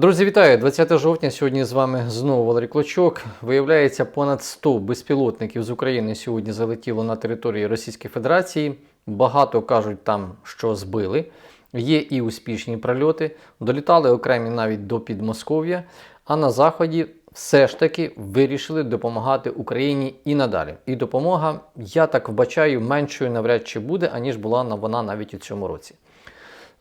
Друзі, вітаю! 20 жовтня. Сьогодні з вами знову Валерій Клочок. Виявляється, понад 100 безпілотників з України сьогодні залетіло на території Російської Федерації. Багато кажуть там, що збили. Є і успішні прильоти. Долітали окремі навіть до Підмосков'я. А на заході все ж таки вирішили допомагати Україні і надалі. І допомога, я так вбачаю, меншою навряд чи буде, аніж була вона навіть у цьому році.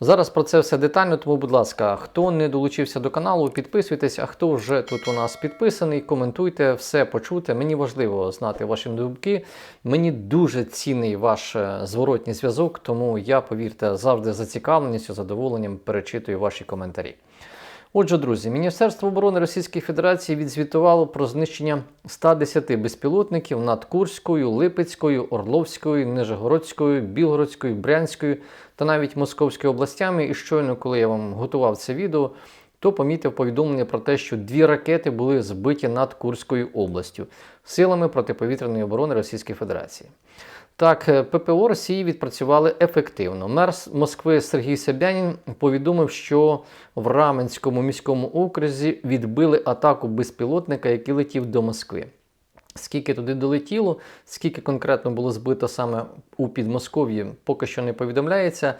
Зараз про це все детально, тому, будь ласка, хто не долучився до каналу, підписуйтесь, а хто вже тут у нас підписаний, коментуйте, все почуте. Мені важливо знати ваші думки. Мені дуже цінний ваш е, зворотній зв'язок, тому я, повірте, завжди зацікавленістю, задоволенням перечитую ваші коментарі. Отже, друзі, Міністерство оборони Російської Федерації відзвітувало про знищення 110 безпілотників над Курською, Липецькою, Орловською, Нижегородською, Білгородською, Брянською та навіть Московською областями. І щойно, коли я вам готував це відео, то помітив повідомлення про те, що дві ракети були збиті над Курською областю силами протиповітряної оборони Російської Федерації. Так, е, ППО Росії відпрацювали ефективно. Мер Москви Сергій Собянін повідомив, що в Раменському міському окрузі відбили атаку безпілотника, який летів до Москви. Скільки туди долетіло, скільки конкретно було збито саме у Підмосков'ї, поки що не повідомляється.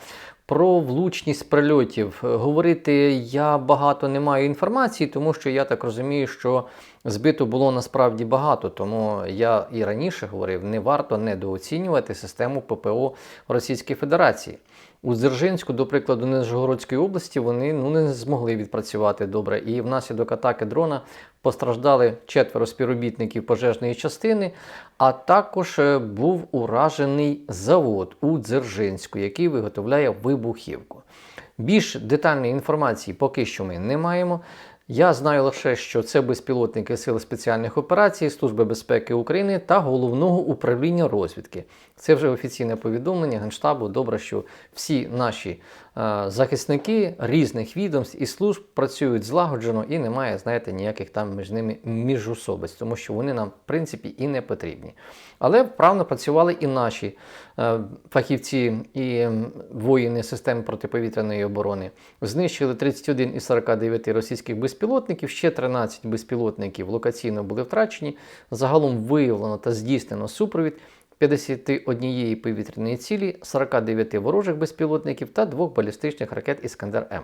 Про влучність прильотів говорити я багато не маю інформації, тому що я так розумію, що збито було насправді багато. Тому я і раніше говорив, не варто недооцінювати систему ППО Російської Федерації. У Дзержинську, до прикладу, Нижгородської області вони ну, не змогли відпрацювати добре. І внаслідок атаки дрона постраждали четверо співробітників пожежної частини, а також е, був уражений завод у Дзержинську, який виготовляє вибухівку. Більш детальної інформації поки що ми не маємо. Я знаю лише, що це безпілотники Сил спеціальних операцій, Служби безпеки України та головного управління розвідки. Це вже офіційне повідомлення Генштабу. Добре, що всі наші захисники різних відомств і служб працюють злагоджено і немає, знаєте, ніяких там між ними міжособиць, тому що вони нам, в принципі, і не потрібні. Але вправно працювали і наші е, фахівці і воїни системи протиповітряної оборони. Знищили 31 із 49 російських безпілотників, ще 13 безпілотників локаційно були втрачені. Загалом виявлено та здійснено супровід. 51 повітряної цілі, 49 ворожих безпілотників та двох балістичних ракет Іскандер М.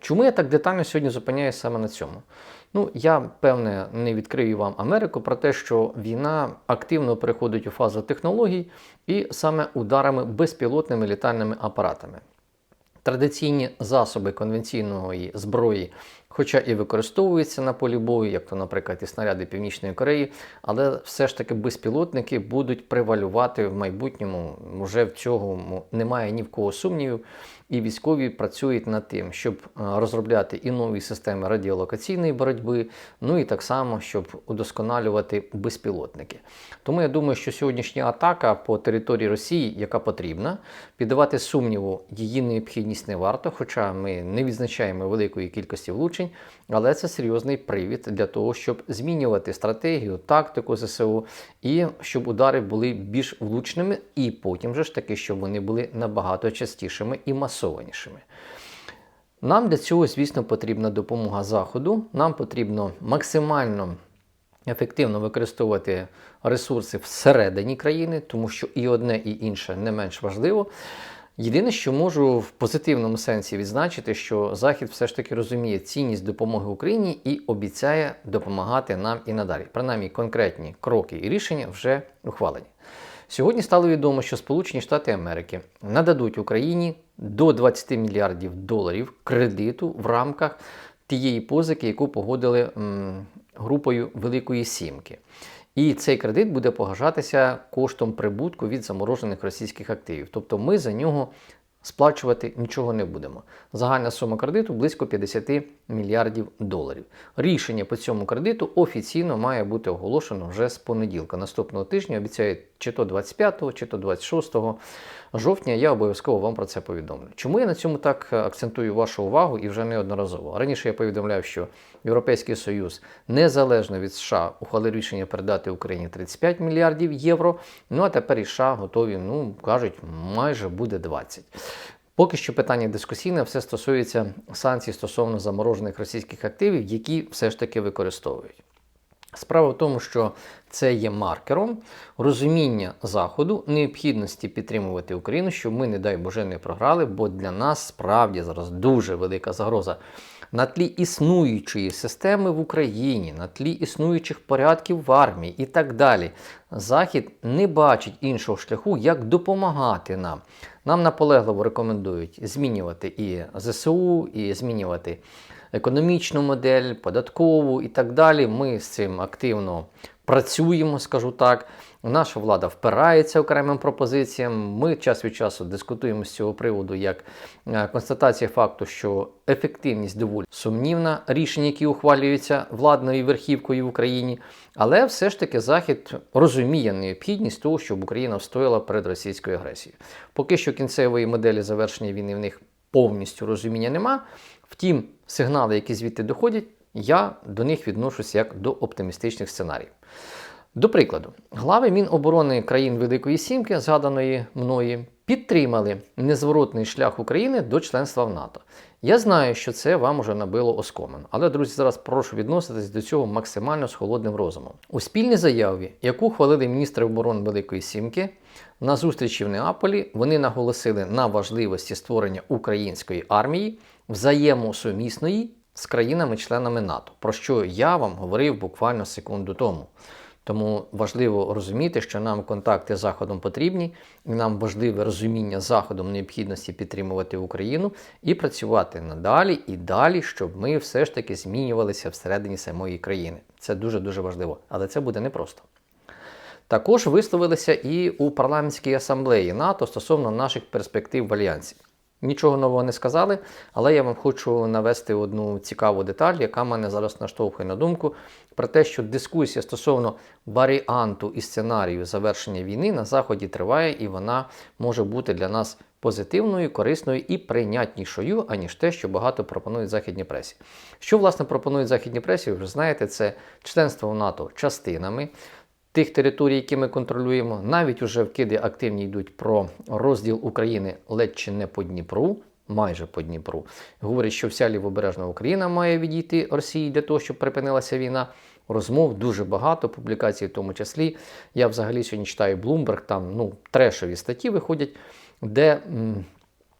Чому я так детально сьогодні зупиняюся саме на цьому? Ну, я певне не відкрию вам Америку про те, що війна активно переходить у фазу технологій і саме ударами безпілотними літальними апаратами. Традиційні засоби конвенційної зброї, хоча і використовується на полі бою, як то, наприклад, і снаряди Північної Кореї, але все ж таки безпілотники будуть превалювати в майбутньому. Уже в цьому немає ні в кого сумнівів. І військові працюють над тим, щоб е, розробляти і нові системи радіолокаційної боротьби, ну і так само, щоб удосконалювати безпілотники. Тому я думаю, що сьогоднішня атака по території Росії, яка потрібна, піддавати сумніву її необхідність не варто, хоча ми не відзначаємо великої кількості влучень, але це серйозний привід для того, щоб змінювати стратегію, тактику ЗСУ і щоб удари були більш влучними, і потім же ж таки, щоб вони були набагато частішими і масованішими. Нам для цього, звісно, потрібна допомога Заходу. Нам потрібно максимально ефективно використовувати ресурси всередині країни, тому що і одне, і інше не менш важливо. Єдине, що можу в позитивному сенсі відзначити, що Захід все ж таки розуміє цінність допомоги Україні і обіцяє допомагати нам і надалі. Принаймні, конкретні кроки і рішення вже ухвалені. Сьогодні стало відомо, що Сполучені Штати Америки нададуть Україні до 20 мільярдів доларів кредиту в рамках тієї позики, яку погодили м, групою Великої Сімки. І цей кредит буде погашатися коштом прибутку від заморожених російських активів. Тобто ми за нього сплачувати нічого не будемо. Загальна сума кредиту близько 50 мільярдів доларів. Рішення по цьому кредиту офіційно має бути оголошено вже з понеділка. Наступного тижня обіцяють чи то 25, чи то 26 жовтня. Я обов'язково вам про це повідомлю. Чому я на цьому так акцентую вашу увагу і вже неодноразово? Раніше я повідомляв, що Європейський Союз незалежно від США ухвалив рішення передати Україні 35 мільярдів євро. Ну а тепер і США готові, ну кажуть, майже буде 20. Поки що питання дискусійне, все стосується санкцій стосовно заморожених російських активів, які все ж таки використовують. Справа в тому, що це є маркером розуміння Заходу, необхідності підтримувати Україну, щоб ми, не дай Боже, не програли, бо для нас справді зараз дуже велика загроза. На тлі існуючої системи в Україні, на тлі існуючих порядків в армії і так далі. Захід не бачить іншого шляху, як допомагати нам. Нам наполегливо рекомендують змінювати і ЗСУ, і змінювати економічну модель, податкову і так далі. Ми з цим активно працюємо, скажу так. Наша влада впирається окремим пропозиціям. Ми час від часу дискутуємо з цього приводу як е, констатація факту, що ефективність доволі сумнівна рішень, які ухвалюються владною верхівкою в Україні. Але все ж таки Захід розуміє необхідність того, щоб Україна встояла перед російською агресією. Поки що кінцевої моделі завершення війни в них повністю розуміння нема. Втім, сигнали, які звідти доходять, я до них відношусь як до оптимістичних сценаріїв. До прикладу, глави Міноборони країн Великої Сімки, згаданої мною, підтримали незворотний шлях України до членства в НАТО. Я знаю, що це вам уже набило оскомен, але, друзі, зараз прошу відноситись до цього максимально з холодним розумом. У спільній заяві, яку хвалили міністри оборони Великої Сімки, на зустрічі в Неаполі вони наголосили на важливості створення української армії взаємосумісної з країнами-членами НАТО, про що я вам говорив буквально секунду тому. Тому важливо розуміти, що нам контакти з Заходом потрібні, і нам важливе розуміння Заходом необхідності підтримувати Україну і працювати надалі і далі, щоб ми все ж таки змінювалися всередині самої країни. Це дуже-дуже важливо, але це буде непросто. Також висловилися і у парламентській асамблеї НАТО стосовно наших перспектив в альянсі. Нічого нового не сказали, але я вам хочу навести одну цікаву деталь, яка мене зараз наштовхує на думку про те, що дискусія стосовно варіанту і сценарію завершення війни на Заході триває, і вона може бути для нас позитивною, корисною і прийнятнішою, аніж те, що багато пропонують західні пресі. Що, власне, пропонують західні пресі, ви вже знаєте, це членство в НАТО частинами тих територій, які ми контролюємо. Навіть уже вкиди активні йдуть про розділ України ледь чи не по Дніпру. Майже по Дніпру. Говорять, що вся лівобережна Україна має відійти Росії для того, щоб припинилася війна. Розмов дуже багато, публікацій в тому числі. Я взагалі сьогодні читаю Bloomberg, там ну, трешові статті виходять, де м,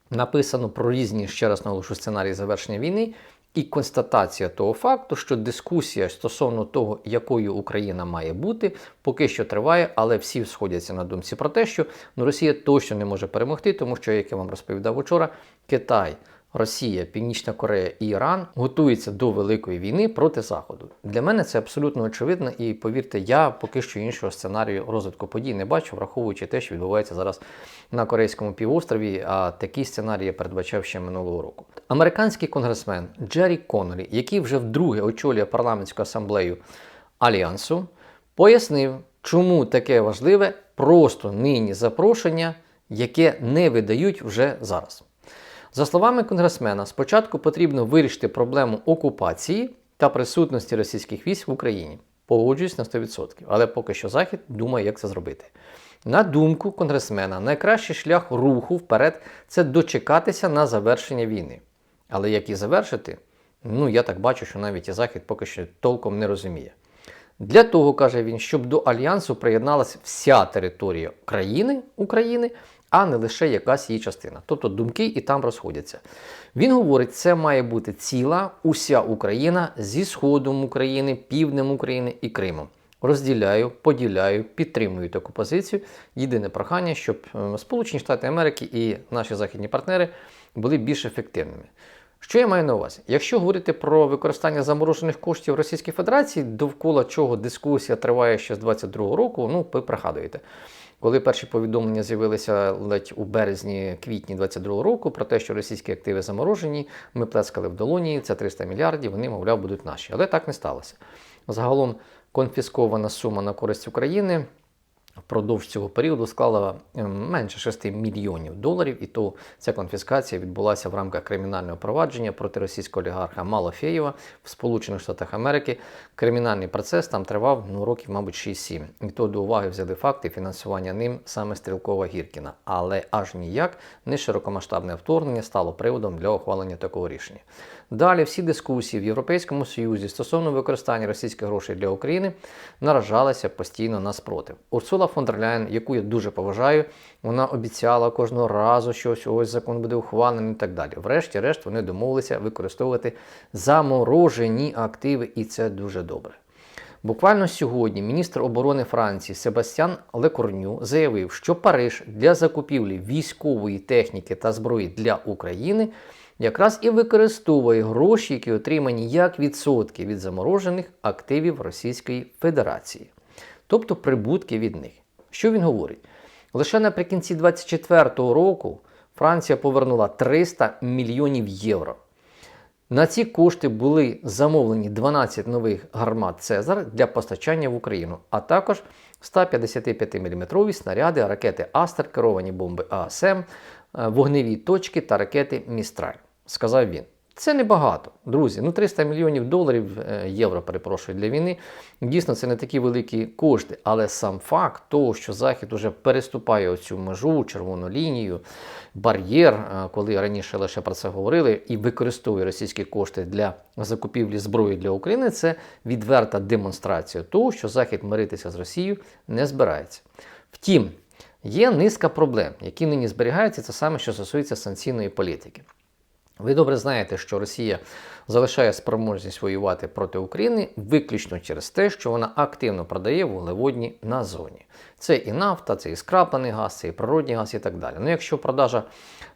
написано про різні, ще раз наголошу, сценарії завершення війни. І констатація того факту, що дискусія стосовно того, якою Україна має бути, поки що триває, але всі сходяться на думці про те, що ну, Росія точно не може перемогти, тому що, як я вам розповідав вчора, Китай Росія, Північна Корея і Іран готуються до великої війни проти Заходу. Для мене це абсолютно очевидно, і повірте, я поки що іншого сценарію розвитку подій не бачу, враховуючи те, що відбувається зараз на Корейському півострові. А такі сценарії я передбачав ще минулого року. Американський конгресмен Джері Коннорі, який вже вдруге очолює парламентську асамблею Альянсу, пояснив, чому таке важливе просто нині запрошення, яке не видають вже зараз. За словами конгресмена, спочатку потрібно вирішити проблему окупації та присутності російських військ в Україні. Погоджуюсь на 100%, але поки що Захід думає, як це зробити. На думку конгресмена, найкращий шлях руху вперед це дочекатися на завершення війни. Але як її завершити, ну я так бачу, що навіть і Захід поки що толком не розуміє. Для того, каже він, щоб до Альянсу приєдналася вся територія країни України, а не лише якась її частина. Тобто думки і там розходяться. Він говорить, це має бути ціла уся Україна зі Сходом України, Півднем України і Кримом. Розділяю, поділяю, підтримую таку позицію. Єдине прохання, щоб е, Сполучені Штати Америки і наші західні партнери були більш ефективними. Що я маю на увазі? Якщо говорити про використання заморожених коштів Російської Федерації, довкола чого дискусія триває ще з 22-го року, ну ви пригадуєте. Коли перші повідомлення з'явилися ледь у березні-квітні 22-го року про те, що російські активи заморожені, ми плескали в долоні, це 300 мільярдів, вони, мовляв, будуть наші. Але так не сталося. Загалом конфіскована сума на користь України впродовж цього періоду склала ем, менше 6 мільйонів доларів, і то ця конфіскація відбулася в рамках кримінального провадження проти російського олігарха Малофєєва в Сполучених Штатах Америки. Кримінальний процес там тривав ну, років, мабуть, 6-7. І то до уваги взяли факти фінансування ним саме Стрілкова Гіркіна. Але аж ніяк не широкомасштабне вторгнення стало приводом для ухвалення такого рішення. Далі всі дискусії в Європейському Союзі стосовно використання російських грошей для України наражалися постійно на спротив. Урсула фон дер Ляєн, яку я дуже поважаю, вона обіцяла кожного разу, що ось ось закон буде ухвалений і так далі. Врешті-решт вони домовилися використовувати заморожені активи, і це дуже добре. Буквально сьогодні міністр оборони Франції Себастьян Лекорню заявив, що Париж для закупівлі військової техніки та зброї для України якраз і використовує гроші, які отримані як відсотки від заморожених активів Російської Федерації, тобто прибутки від них. Що він говорить? Лише наприкінці 2024 року Франція повернула 300 мільйонів євро. На ці кошти були замовлені 12 нових гармат Цезар для постачання в Україну, а також 155-мм снаряди, ракети Астер, керовані бомби АСМ, е, вогневі точки та ракети Містраль, сказав він. Це небагато, друзі. Ну 300 мільйонів доларів е, євро, перепрошую, для війни. Дійсно, це не такі великі кошти, але сам факт того, що Захід уже переступає оцю межу, червону лінію, бар'єр, е, коли раніше лише про це говорили, і використовує російські кошти для закупівлі зброї для України, це відверта демонстрація того, що Захід миритися з Росією не збирається. Втім, є низка проблем, які нині зберігаються, це саме що стосується санкційної політики. Ви добре знаєте, що Росія залишає спроможність воювати проти України виключно через те, що вона активно продає вуглеводні на зоні. Це і нафта, це і скраплений газ, це і природний газ і так далі. Ну, якщо продажа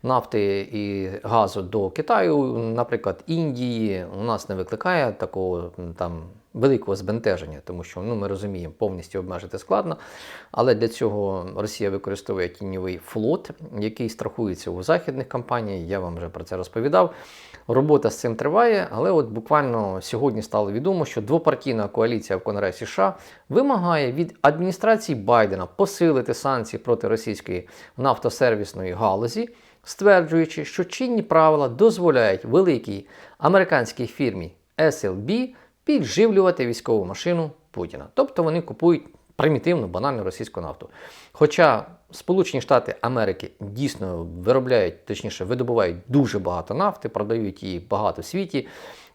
нафти і газу до Китаю, наприклад, Індії, у нас не викликає такого там великого збентеження, тому що ну, ми розуміємо, повністю обмежити складно. Але для цього Росія використовує тіньовий флот, який страхується у західних компаній. Я вам вже про це розповідав. Робота з цим триває, але от буквально сьогодні стало відомо, що двопартійна коаліція в Конгресі США вимагає від адміністрації Байдена посилити санкції проти російської нафтосервісної галузі, стверджуючи, що чинні правила дозволяють великій американській фірмі SLB підживлювати військову машину Путіна. Тобто вони купують примітивну банальну російську нафту. Хоча Сполучені Штати Америки дійсно виробляють, точніше, видобувають дуже багато нафти, продають її багато в світі.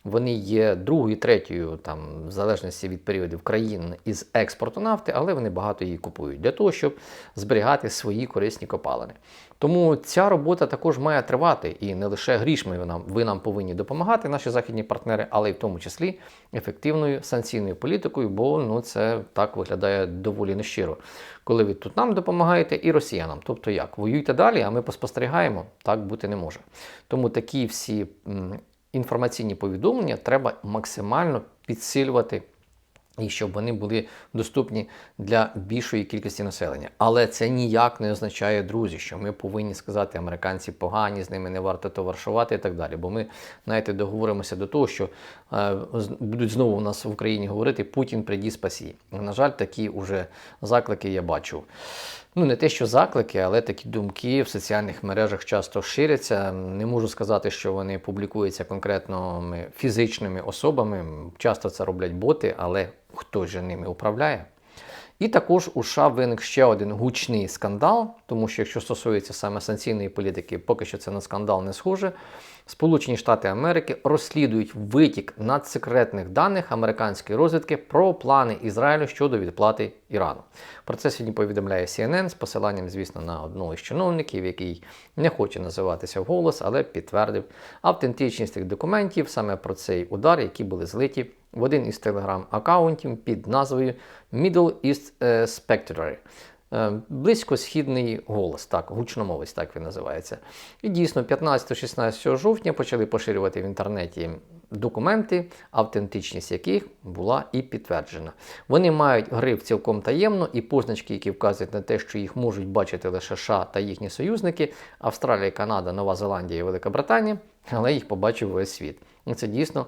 Вони є другою, третьою, там, в залежності від періодів країн із експорту нафти, але вони багато її купують для того, щоб зберігати свої корисні копалини. Тому ця робота також має тривати, і не лише грішми ви нам, ви нам повинні допомагати, наші західні партнери, але й в тому числі ефективною санкційною політикою, бо ну це так виглядає доволі нещиро. Коли ви тут нам допомагаєте і росіянам. Тобто як воюйте далі, а ми поспостерігаємо, так бути не може. Тому такі всі інформаційні повідомлення треба максимально підсилювати. І щоб вони були доступні для більшої кількості населення. Але це ніяк не означає, друзі, що ми повинні сказати, американці погані, з ними не варто товаришувати і так далі. Бо ми, знаєте, договоримося до того, що е, будуть знову у нас в Україні говорити Путін приді спасі. На жаль, такі уже заклики я бачу ну не те, що заклики, але такі думки в соціальних мережах часто ширяться. Не можу сказати, що вони публікуються конкретно фізичними особами. Часто це роблять боти, але хто ж ними управляє? І також у США виник ще один гучний скандал, тому що якщо стосується саме санкційної політики, поки що це на скандал не схоже. Сполучені Штати Америки розслідують витік надсекретних даних американської розвідки про плани Ізраїлю щодо відплати Ірану. Про це сьогодні повідомляє CNN з посиланням, звісно, на одного із чиновників, який не хоче називатися вголос, але підтвердив автентичність тих документів саме про цей удар, які були злиті в один із телеграм-аккаунтів під назвою Middle East е, Spectatory. Е, близькосхідний голос, так, гучномовець, так він називається. І дійсно, 15-16 жовтня почали поширювати в інтернеті документи, автентичність яких була і підтверджена. Вони мають гриф цілком таємно і позначки, які вказують на те, що їх можуть бачити лише США та їхні союзники Австралія, Канада, Нова Зеландія і Велика Британія, але їх побачив весь світ. І це дійсно.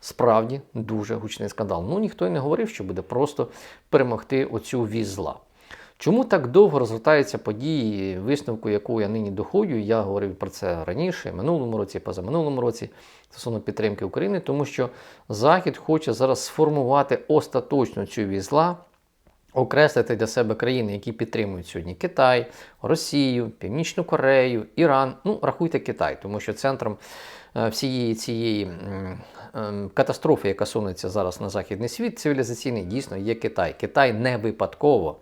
Справді дуже гучний скандал. Ну ніхто й не говорив, що буде просто перемогти оцю віз зла. Чому так довго розгортаються події, висновку, яку я нині доходжу? Я говорив про це раніше, минулому році, позаминулому році, стосовно підтримки України, тому що Захід хоче зараз сформувати остаточно цю візла, окреслити для себе країни, які підтримують сьогодні Китай, Росію, Північну Корею, Іран. Ну, рахуйте Китай, тому що центром е, всієї цієї ем, катастрофи, яка сунеться зараз на західний світ, цивілізаційний, дійсно є Китай. Китай не випадково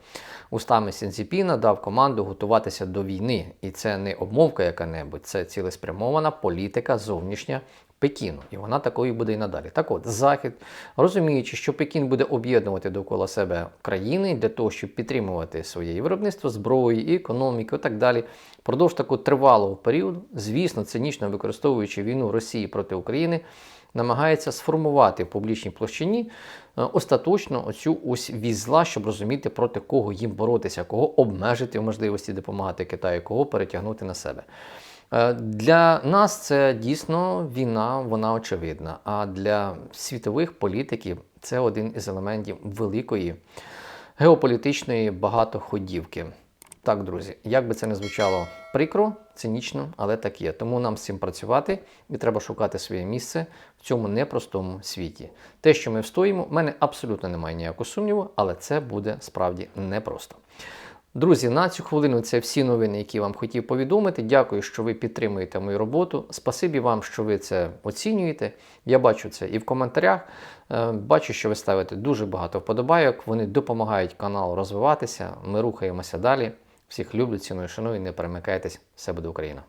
устами Сінціпіна дав команду готуватися до війни. І це не обмовка яка-небудь, це цілеспрямована політика зовнішня Пекіну. І вона такою буде і надалі. Так от, Захід, розуміючи, що Пекін буде об'єднувати довкола себе країни для того, щоб підтримувати своє виробництво зброї, економіки і так далі, впродовж такого тривалого періоду, звісно, цинічно використовуючи війну Росії проти України, намагається сформувати в публічній площині е, остаточно оцю ось візла, щоб розуміти, проти кого їм боротися, кого обмежити в можливості допомагати Китаю, кого перетягнути на себе. Е, Для нас це дійсно війна, вона очевидна. А для світових політиків це один із елементів великої геополітичної багатоходівки. Так, друзі, як би це не звучало прикро, цинічно, але так є. Тому нам з цим працювати і треба шукати своє місце в цьому непростому світі. Те, що ми встоїмо, в мене абсолютно немає ніякого сумніву, але це буде справді непросто. Друзі, на цю хвилину це всі новини, які вам хотів повідомити. Дякую, що ви підтримуєте мою роботу. Спасибі вам, що ви це оцінюєте. Я бачу це і в коментарях. Е, Бачу, що ви ставите дуже багато вподобайок. Вони допомагають каналу розвиватися. Ми рухаємося далі. Всіх люблю, ціную, шаную, не перемикайтесь. Все буде Україна!